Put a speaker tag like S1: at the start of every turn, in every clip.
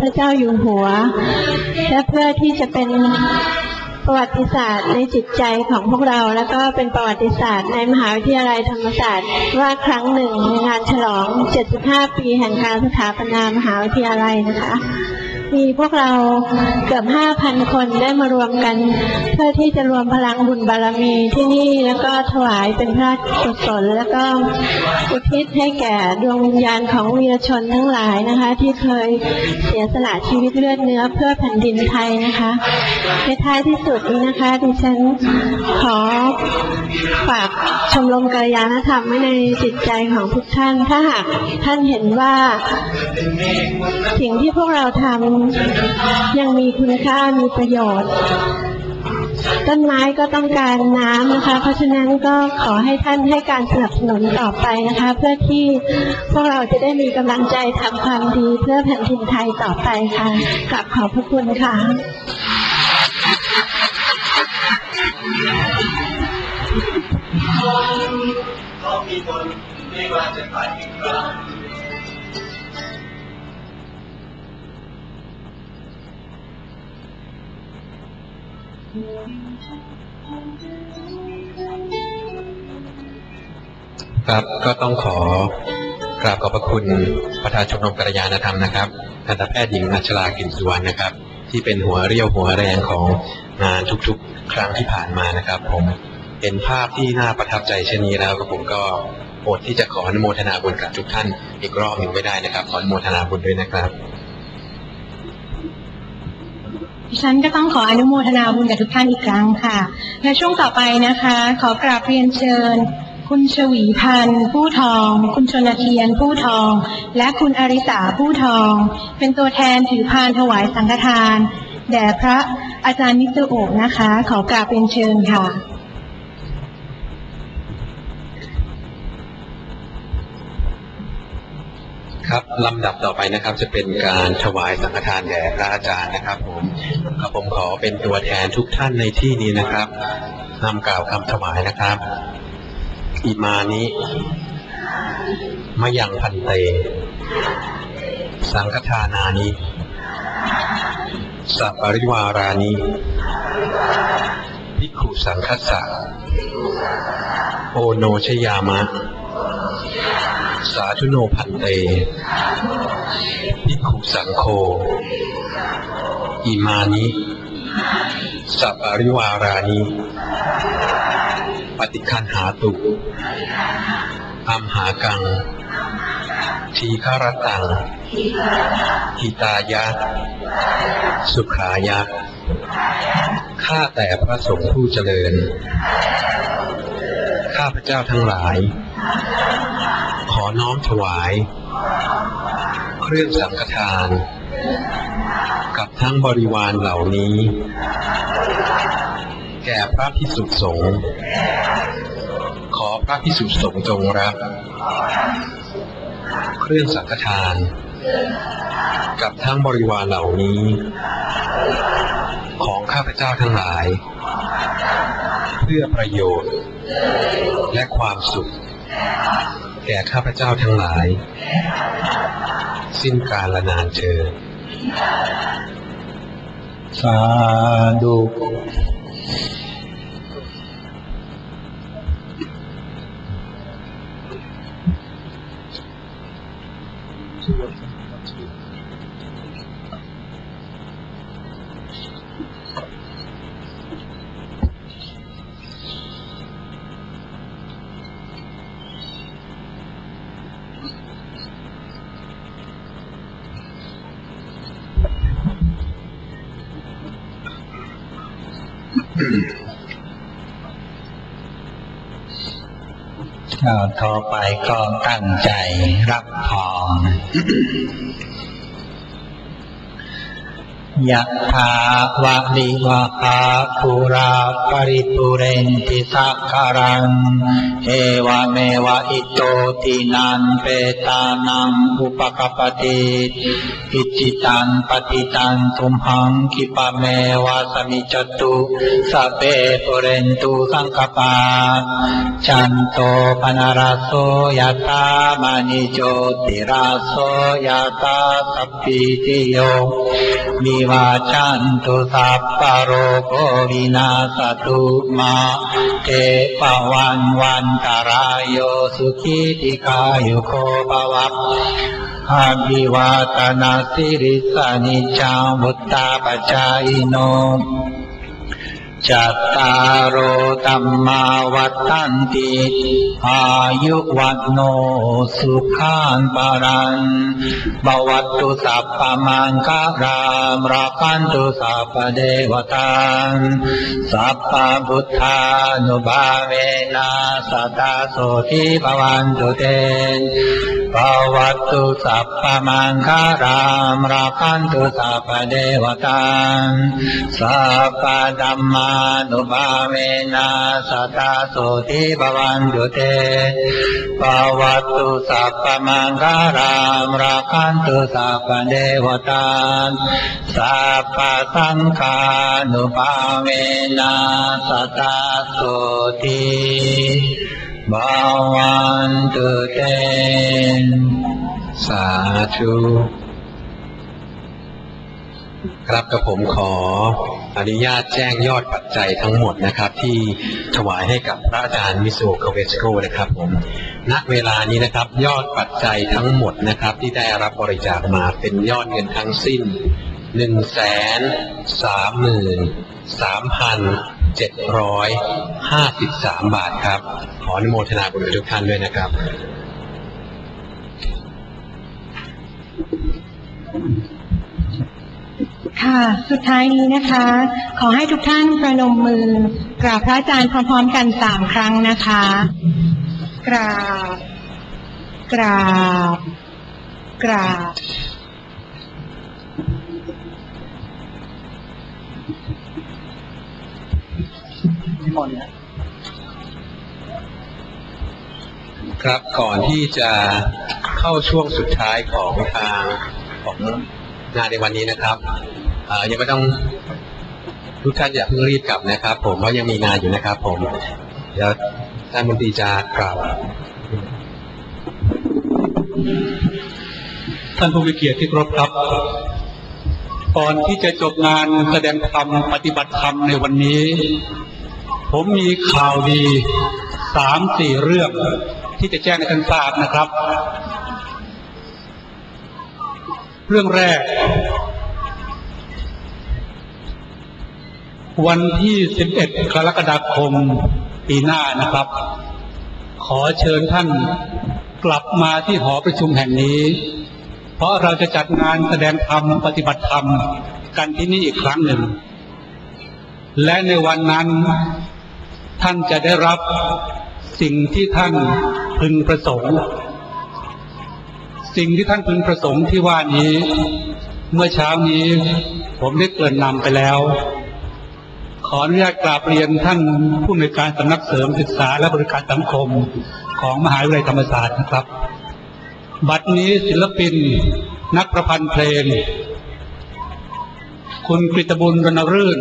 S1: พระเจ้าอยู่หัว และเพื่อที่จะเป็นประวัติศาสตร์ในจิตใจของพวกเรา แล้วก็เป็นประวัติศาสตร์ในมหาวิทยาลัยธรรมศาสตร์ ว่าครั้งหนึ่งในงานฉลอง 75 ปีแห่งการสถาปนามหาวิทยาลัยนะคะ มีพวกเราเกือบ5,000คนได้มารวมกัน เพื่อที่จะรวมพลังบุญบารมีที่นี่แล้วก็ถวายเป็นพระกุศลแล้วก็อุทิศให้แก่ดวงวิญญาณของวีรชนทั้งหลายนะคะ ที่เคยเสียสละชีวิตเลือดเนื้อเพื่อแผ่นดินไทยนะคะในท้ายที่สุดนี้นะคะดิฉันขอฝากชมรมกัลยาณธรรมไว้ในจิตใจของทุกท่าน ถ้าหากท่านเห็นว่า สิ่งที่พวกเราทำยังมีคุณค่ามีประโยชน์ ต้นไม้ก็ต้องการน้ำนะคะ เพราะฉะนั้นก็ขอให้ท่านให้การสนับสนุนต่อไปนะคะ เพื่อที่พวกเราจะได้มีกำลังใจทำความดีเพื่อแผ่นดินไทยต่อไปค่ะกลับขอบพระคุณค่ะ
S2: ก็มีคนไม่ว่าจะไปอีกครั้ง
S3: ครับก็ต้องขอกราบขอบพระคุณประธานชมรมกัลยาณธรรมนะครับทันตแพทย์หญิงอัชรากลิ่นสุวรรณนะครับ ที่เป็นหัวเรี่ยวหัวแรงของงานทุกๆ ครั้งที่ผ่านมานะครับ ผมเห็นภาพที่น่าประทับใจเช่นนี้แล้วก็ผมก็อดที่จะขออนุโมทนาบุญกับทุกท่านอีกรอบหนึ่งไม่ได้นะครับ ขออนุโมทนาบุญด้วยนะครับ
S4: ดิฉันก็ต้องขออนุโมทนาบุญกับทุกท่านอีกครั้งค่ะ และช่วงต่อไปนะคะ ขอกราบเรียนเชิญ คุณชวีพันธ์ผู้ทอง คุณชนเทียนผู้ทอง และคุณอริสาผู้ทอง เป็นตัวแทนถือพานถวายสังฆทาน แด่พระอาจารย์มิสเตโอกนะคะ ขอกราบเรียนเชิญค่ะ
S3: ครับลำดับต่อไปนะครับ จะเป็นการถวายสังฆทานแด่พระอาจารย์นะครับ ผมครับผมขอเป็นตัวแทนทุกท่านในที่นี้นะครับนำกล่าวคำถวายนะครับ อิมานิมะยังพันเต สังฆทานานิสัปปริวารานิภิกขุสังคัสสะโอโนชยามะ สาธุโนพันเตภิกขุสังโฆอิมานิ สัปปริวารานิ ปฏิคันหาตุอัมหากัง ทีฆารตังหิตายะ สุขายะ ข้าแต่พระสงฆ์ผู้เจริญ ข้าพระเจ้าทั้งหลาย น้อมถวาย เครื่องสังฆทาน กับทั้งบริวารเหล่านี้ แก่พระพิสุสงฆ์ขอพระพิสุสงฆ์จงรับ เครื่องสังฆทาน กับทั้งบริวารเหล่านี้ ของข้าพเจ้าทั้งหลาย เพื่อประโยชน์ และความสุข ก่ข้าพเจ้าทั้งหลาย สิ้นกาลนานเชิญ
S5: สาธุ อ่าต่อไปก็ตั้งใจรับพร ยะถาวะลิวะหาปุราปริปุเรนติสักการัง เอวเมวะอิโตตินันเปตานังอุปกปปติอิจิตังปฏิตังทุมหังคิปะเมวะสมิจตุสเพปุเรนตุสังกปา จันโตปนารโสยะตามณิโจติราโสยะตาสัพพิติโยวิวาชันตุสัพพะโรโควินาสตุมาเตปวันวันตารายโยสุขีติกายุโคภวะอาภิวาตนาสิริสานิจามุตตาปจายโน จัตตารโอตัมมาวัฏันติอายุวัตโนสุขันปารันบวัตตุสัพพมังคารามราคันตุสัพเดวตังสัพพพุทธานุภาเวนะสัตตาโสทิภวันตุเตภวัตตุสัพพมังคารามราคันตุสัพเดวตังสัพพธัมมานุภาเวนะสัตตาโสทิภวันตุเตภวัตตุสัพพมังคารามราคันตุสัพพเดวตังสัพพสังฆานุภาเวนะสัตตาโสทิภวันตุเต
S3: สาธุ ครับกับผมขออนุญาตแจ้งยอดปัจจัยทั้งหมดนะครับ ที่ถวายให้กับพระอาจารย์มิสุคาเวสโกนะครับผมณเวลานี้นะครับ ยอดปัจจัยทั้งหมดนะครับ ที่ได้รับบริจาคมาเป็นยอดเงินทั้งสิ้นหนึ่งแสนสามหมื่นสามพันเจ็ดร้อยห้าสิบสามบาทครับ ขออนุโมทนาบุญทุกท่านด้วยนะครับ
S4: ค่ะ สุดท้ายนี้นะคะ ขอให้ทุกท่านประนมมือกราบพระอาจารย์พร้อมๆกันสามครั้งนะคะ กราบ กราบ กราบ
S3: ครับก่อนที่จะเข้าช่วงสุดท้ายของทางของงานในวันนี้นะครับ เอ่อยังไม่ต้องทุกท่านอย่าเพิ่งรีบกลับนะครับ ผมเพราะยังมีงานอยู่นะครับ ผมเดี๋ยวท่านมนตรีจะกล่าว
S6: ท่านผู้มีเกียรติที่ครพครับก่อนที่จะจบงานแสดงธรรมปฏิบัติธรรมในวันนี้ ผมมีข่าวดีสามสี่เรื่องที่จะแจ้งให้ท่านทราบนะครับ เรื่องแรก วันที่ 11 กรกฎาคมปีหน้านะครับ ขอเชิญท่านกลับมาที่หอประชุมแห่งนี้ เพราะเราจะจัดงานแสดงธรรมปฏิบัติธรรมกันที่นี่อีกครั้งหนึ่ง และในวันนั้นท่านจะได้รับสิ่งที่ท่านพึงประสงค์ สิ่งที่ท่านพึงประสงค์ที่ว่านี้ เมื่อเช้านี้ผมได้เกริ่นนำไปแล้ว ขออนุญาตกราบเรียนท่านผู้ในการสำนักเสริมศึกษาและบริการสังคมของมหาวิทยาลัยธรรมศาสตร์นะครับ บัดนี้ศิลปินนักประพันธ์เพลง คุณกฤตบุญรณรื่น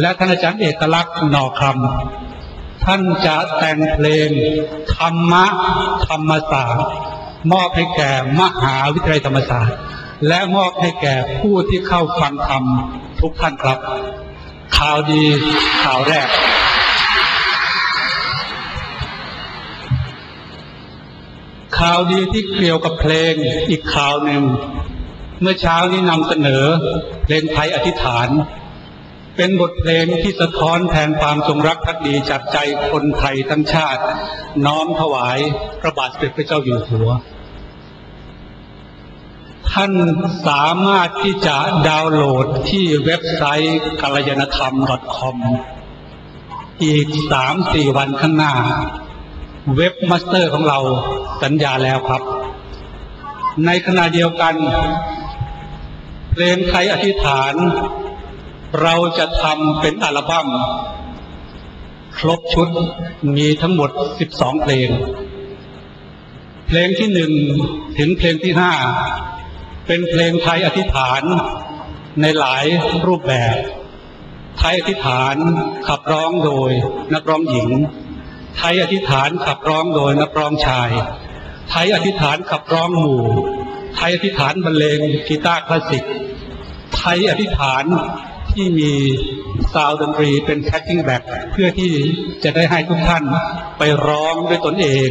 S6: และท่านอาจารย์เอกลักษณ์หน่อคำท่านจะแต่งเพลง ธรรมะธรรมศาสตร์มอบให้แก่มหาวิทยาลัยธรรมศาสตร์ และมอบให้แก่ผู้ที่เข้าฟังธรรมทุกท่านครับ ข่าวดีข่าวแรก ข่าวดีที่เกี่ยวกับเพลงอีกข่าวหนึ่ง เมื่อเช้านี้นำเสนอเพลงไทยอธิษฐาน เป็นบทเพลงที่สะท้อนแทนความจงรักภักดีจากใจคนไทยทั้งชาติ น้อมถวายพระบาทสมเด็จพระเจ้าอยู่หัว ท่านสามารถที่จะดาวน์โหลดที่เว็บไซต์กัลยาณธรรม .com อีกสามสี่วันข้างหน้า เว็บมาสเตอร์ของเราสัญญาแล้วครับ ในขณะเดียวกันเพลงไทยอธิษฐาน เราจะทำเป็นอัลบั้มครบชุดมีทั้งหมด12เพลง เพลงที่หนึ่งถึงเพลงที่ห้า เป็นเพลงไทยอธิษฐานในหลายรูปแบบ ไทยอธิษฐานขับร้องโดยนักร้องหญิง ไทยอธิษฐานขับร้องโดยนักร้องชาย ไทยอธิษฐานขับร้องหมู่ ไทยอธิษฐานบรรเลงกีตาร์คลาสสิก ไทยอธิษฐานที่มีซาวด์ดนตรีเป็นแพ็กกิ้งแบ็กเพื่อที่จะได้ให้ทุกท่านไปร้องด้วยตนเอง